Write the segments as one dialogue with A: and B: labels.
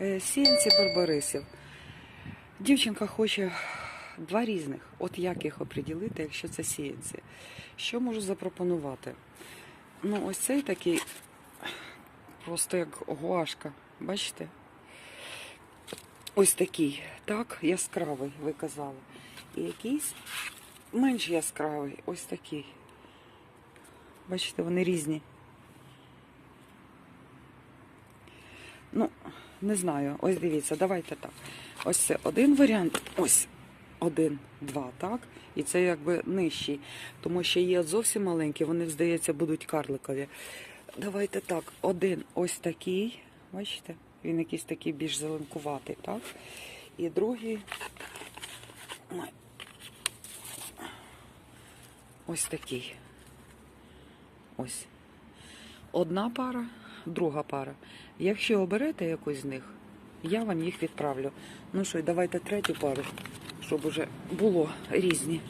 A: Е, Сіянці барбарисів. Дівчинка хоче два різних. От як їх оприділити, якщо це сіянці? Що можу запропонувати? Ну, ось цей такий, просто як гуашка. Бачите? Ось такий, так, яскравий, ви казали. І якийсь менш яскравий, ось такий. Бачите, вони різні. Ну, не знаю. Ось дивіться, давайте так. Ось це один варіант. Ось один, два, так? І це якби нижчий. Тому що є зовсім маленькі, вони, здається, будуть карликові. Давайте так, один ось такий. Бачите? Він якийсь такий більш зеленкуватий, так? І другий. Ось такий. Ось. Одна пара, друга пара. Якщо оберете якусь з них, я вам їх відправлю. Ну що, давайте третю пару, щоб уже було різні.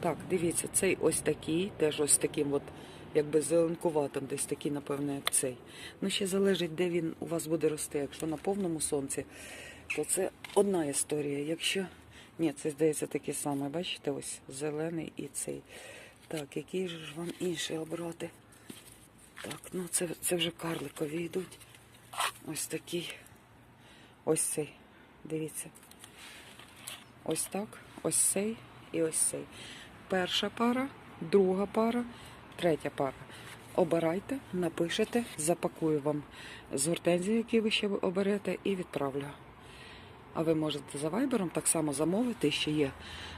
A: Так, дивіться, цей ось такий, теж ось таким от, якби зеленкуватим, десь такий, напевно, як цей. Ну, ще залежить, де він у вас буде рости. Якщо на повному сонці, то це одна історія. Якщо. Ні, це здається таке саме, бачите, ось зелений і цей. Так, який ж вам інший обрати? Так, ну це, це вже карликові йдуть. Ось такий. Ось цей. Дивіться. Ось так. Ось цей і ось цей. Перша пара, друга пара, третя пара. Обирайте, напишете, запакую вам з гортензії, які ви ще оберете, і відправлю. А ви можете за вайбером так само замовити, ще є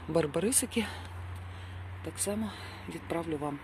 A: барбарисики. Так само відправлю вам.